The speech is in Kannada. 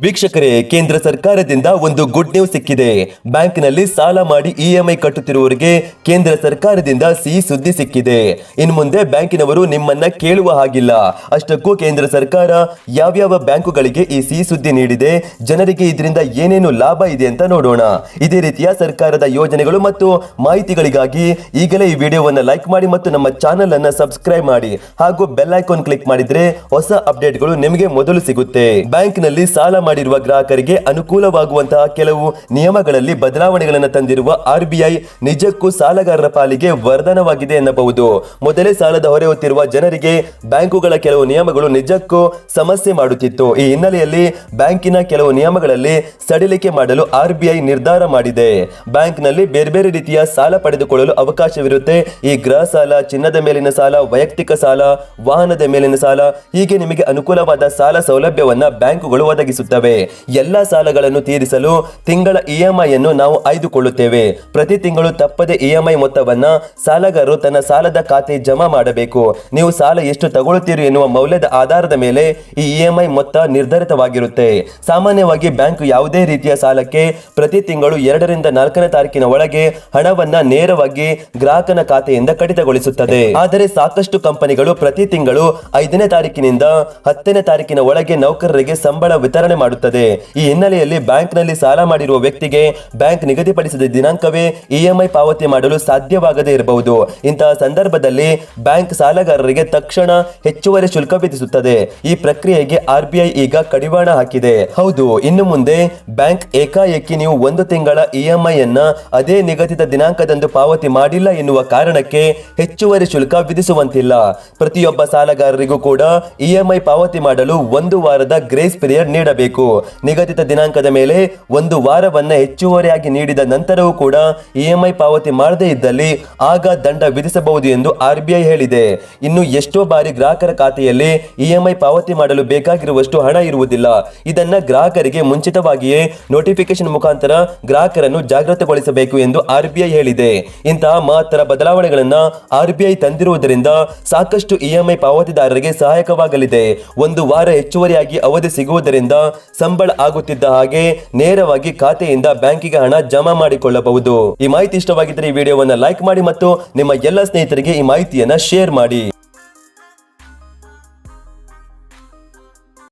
ವೀಕ್ಷಕರೇ, ಕೇಂದ್ರ ಸರ್ಕಾರದಿಂದ ಒಂದು ಗುಡ್ ನ್ಯೂಸ್ ಸಿಕ್ಕಿದೆ. ಬ್ಯಾಂಕ್ನಲ್ಲಿ ಸಾಲ ಮಾಡಿ ಇಎಂಐ ಕಟ್ಟುತ್ತಿರುವವರಿಗೆ ಕೇಂದ್ರ ಸರ್ಕಾರದಿಂದ ಸಿಹಿ ಸುದ್ದಿ ಸಿಕ್ಕಿದೆ. ಇನ್ನು ಮುಂದೆ ಬ್ಯಾಂಕಿನವರು ನಿಮ್ಮನ್ನ ಕೇಳುವ ಹಾಗಿಲ್ಲ. ಅಷ್ಟಕ್ಕೂ ಕೇಂದ್ರ ಸರ್ಕಾರ ಯಾವ್ಯಾವ ಬ್ಯಾಂಕುಗಳಿಗೆ ಈ ಸಿಹಿ ಸುದ್ದಿ ನೀಡಿದೆ, ಜನರಿಗೆ ಇದರಿಂದ ಏನೇನು ಲಾಭ ಇದೆ ಅಂತ ನೋಡೋಣ. ಇದೇ ರೀತಿಯ ಸರ್ಕಾರದ ಯೋಜನೆಗಳು ಮತ್ತು ಮಾಹಿತಿಗಳಿಗಾಗಿ ಈಗಲೇ ಈ ವಿಡಿಯೋವನ್ನ ಲೈಕ್ ಮಾಡಿ ಮತ್ತು ನಮ್ಮ ಚಾನೆಲ್ ಅನ್ನು ಸಬ್ಸ್ಕ್ರೈಬ್ ಮಾಡಿ. ಹಾಗೂ ಬೆಲ್ ಐಕಾನ್ ಕ್ಲಿಕ್ ಮಾಡಿದ್ರೆ ಹೊಸ ಅಪ್ಡೇಟ್ಗಳು ನಿಮಗೆ ಮೊದಲು ಸಿಗುತ್ತೆ. ಬ್ಯಾಂಕ್ನಲ್ಲಿ ಸಾಲ ಮಾಡಿರುವ ಗ್ರಾಹಕರಿಗೆ ಅನುಕೂಲವಾಗುವಂತಹ ಕೆಲವು ನಿಯಮಗಳಲ್ಲಿ ಬದಲಾವಣೆಗಳನ್ನು ತಂದಿರುವ ಆರ್ಬಿಐ ನಿಜಕ್ಕೂ ಸಾಲಗಾರರ ಪಾಲಿಗೆ ವರದಾನವಾಗಿದೆ ಎನ್ನಬಹುದು. ಮೊದಲೇ ಸಾಲದ ಹೊರೆ ಹೊತ್ತಿರುವ ಜನರಿಗೆ ಬ್ಯಾಂಕುಗಳ ಕೆಲವು ನಿಯಮಗಳು ನಿಜಕ್ಕೂ ಸಮಸ್ಯೆ ಮಾಡುತ್ತಿತ್ತು. ಈ ಹಿನ್ನೆಲೆಯಲ್ಲಿ ಬ್ಯಾಂಕಿನ ಕೆಲವು ನಿಯಮಗಳಲ್ಲಿ ಸಡಿಲಿಕೆ ಮಾಡಲು ಆರ್ಬಿಐ ನಿರ್ಧಾರ ಮಾಡಿದೆ. ಬ್ಯಾಂಕ್ನಲ್ಲಿ ಬೇರೆ ಬೇರೆ ರೀತಿಯ ಸಾಲ ಪಡೆದುಕೊಳ್ಳಲು ಅವಕಾಶವಿರುತ್ತೆ. ಈ ಗೃಹ ಸಾಲ, ಚಿನ್ನದ ಮೇಲಿನ ಸಾಲ, ವೈಯಕ್ತಿಕ ಸಾಲ, ವಾಹನದ ಮೇಲಿನ ಸಾಲ ಹೀಗೆ ನಿಮಗೆ ಅನುಕೂಲವಾದ ಸಾಲ ಸೌಲಭ್ಯವನ್ನ ಬ್ಯಾಂಕುಗಳು ಒದಗಿಸುತ್ತವೆ ಎಲ್ಲ ಸಾಲಗಳನ್ನು ತೀರಿಸಲು ತಿಂಗಳ ಇಎಂಐ ಅನ್ನು ನಾವು ಆಯ್ದುಕೊಳ್ಳುತ್ತೇವೆ. ಪ್ರತಿ ತಿಂಗಳು ತಪ್ಪದೆ ಇಎಂಐ ಮೊತ್ತವನ್ನು ಸಾಲಗಾರರು ತನ್ನ ಸಾಲದ ಖಾತೆ ಜಮಾ ಮಾಡಬೇಕು. ನೀವು ಸಾಲ ಎಷ್ಟು ತಗೊಳ್ಳುತ್ತೀರಿ ಎನ್ನುವ ಮೌಲ್ಯದ ಆಧಾರದ ಮೇಲೆ ಈ ಇಎಂಐ ಮೊತ್ತ ನಿರ್ಧರಿತವಾಗಿರುತ್ತೆ. ಸಾಮಾನ್ಯವಾಗಿ ಬ್ಯಾಂಕ್ ಯಾವುದೇ ರೀತಿಯ ಸಾಲಕ್ಕೆ ಪ್ರತಿ ತಿಂಗಳು ಎರಡರಿಂದ ನಾಲ್ಕನೇ ತಾರೀಕಿನ ಒಳಗೆ ಹಣವನ್ನ ನೇರವಾಗಿ ಗ್ರಾಹಕನ ಖಾತೆಯಿಂದ ಕಡಿತಗೊಳಿಸುತ್ತದೆ. ಆದರೆ ಸಾಕಷ್ಟು ಕಂಪನಿಗಳು ಪ್ರತಿ ತಿಂಗಳು ಐದನೇ ತಾರೀಕಿನಿಂದ ಹತ್ತನೇ ತಾರೀಕಿನ ಒಳಗೆ ನೌಕರರಿಗೆ ಸಂಬಳ ವಿತರಣೆ ಮಾಡುತ್ತದೆ. ಈ ಹಿನ್ನೆಲೆಯಲ್ಲಿ ಬ್ಯಾಂಕ್ನಲ್ಲಿ ಸಾಲ ಮಾಡಿರುವ ವ್ಯಕ್ತಿಗೆ ಬ್ಯಾಂಕ್ ನಿಗದಿಪಡಿಸಿದ ದಿನಾಂಕವೇ ಇಎಂಐ ಪಾವತಿ ಮಾಡಲು ಸಾಧ್ಯವಾಗದೇ ಇರಬಹುದು. ಇಂತಹ ಸಂದರ್ಭದಲ್ಲಿ ಬ್ಯಾಂಕ್ ಸಾಲಗಾರರಿಗೆ ತಕ್ಷಣ ಹೆಚ್ಚುವರಿ ಶುಲ್ಕ ವಿಧಿಸುತ್ತದೆ. ಈ ಪ್ರಕ್ರಿಯೆಗೆ ಆರ್ಬಿಐ ಈಗ ಕಡಿವಾಣ ಹಾಕಿದೆ. ಹೌದು, ಇನ್ನು ಮುಂದೆ ಬ್ಯಾಂಕ್ ಏಕಾಏಕಿ ನೀವು ಒಂದು ತಿಂಗಳ ಇಎಂಐ ಅನ್ನ ಅದೇ ನಿಗದಿತ ದಿನಾಂಕದಂದು ಪಾವತಿ ಮಾಡಿಲ್ಲ ಎನ್ನುವ ಕಾರಣಕ್ಕೆ ಹೆಚ್ಚುವರಿ ಶುಲ್ಕ ವಿಧಿಸುವಂತಿಲ್ಲ. ಪ್ರತಿಯೊಬ್ಬ ಸಾಲಗಾರರಿಗೂ ಕೂಡ ಇಎಂಐ ಪಾವತಿ ಮಾಡಲು ಒಂದು ವಾರದ ಗ್ರೇಸ್ ಪೀರಿಯಡ್ ನೀಡಬೇಕು. ನಿಗದಿತ ದಿನಾಂಕದ ಮೇಲೆ ಒಂದು ವಾರವನ್ನ ಹೆಚ್ಚುವರಿಯಾಗಿ ನೀಡಿದ ನಂತರವೂ ಕೂಡ ಇಎಂಐ ಪಾವತಿ ಮಾಡದೇ ಇದ್ದಲ್ಲಿ ಆಗ ದಂಡ ವಿಧಿಸಬಹುದು ಎಂದು ಆರ್ಬಿಐ ಹೇಳಿದೆ. ಇನ್ನು ಎಷ್ಟೋ ಬಾರಿ ಗ್ರಾಹಕರ ಖಾತೆಯಲ್ಲಿ ಇಎಂಐ ಪಾವತಿ ಮಾಡಲು ಬೇಕಾಗಿರುವಷ್ಟು ಹಣ ಇರುವುದಿಲ್ಲ. ಇದನ್ನ ಗ್ರಾಹಕರಿಗೆ ಮುಂಚಿತವಾಗಿಯೇ ನೋಟಿಫಿಕೇಶನ್ ಮುಖಾಂತರ ಗ್ರಾಹಕರನ್ನು ಜಾಗೃತಗೊಳಿಸಬೇಕು ಎಂದು ಆರ್ಬಿಐ ಹೇಳಿದೆ. ಇಂತಹ ಮಹತ್ತರ ಬದಲಾವಣೆಗಳನ್ನ ಆರ್ಬಿಐ ತಂದಿರುವುದರಿಂದ ಸಾಕಷ್ಟು ಇಎಂಐ ಪಾವತಿದಾರರಿಗೆ ಸಹಾಯಕವಾಗಲಿದೆ. ಒಂದು ವಾರ ಹೆಚ್ಚುವರಿಯಾಗಿ ಅವಧಿ ಸಿಗುವುದರಿಂದ ಸಂಬಳ ಆಗುತ್ತಿದ್ದ ಹಾಗೆ ನೇರವಾಗಿ ಖಾತೆಯಿಂದ ಬ್ಯಾಂಕಿಗೆ ಹಣ ಜಮಾ ಮಾಡಿಕೊಳ್ಳಬಹುದು. ಈ ಮಾಹಿತಿ ಇಷ್ಟವಾಗಿದ್ದರೆ ಈ ವಿಡಿಯೋವನ್ನು ಲೈಕ್ ಮಾಡಿ ಮತ್ತು ನಿಮ್ಮ ಎಲ್ಲ ಸ್ನೇಹಿತರಿಗೆ ಈ ಮಾಹಿತಿಯನ್ನ ಶೇರ್ ಮಾಡಿ.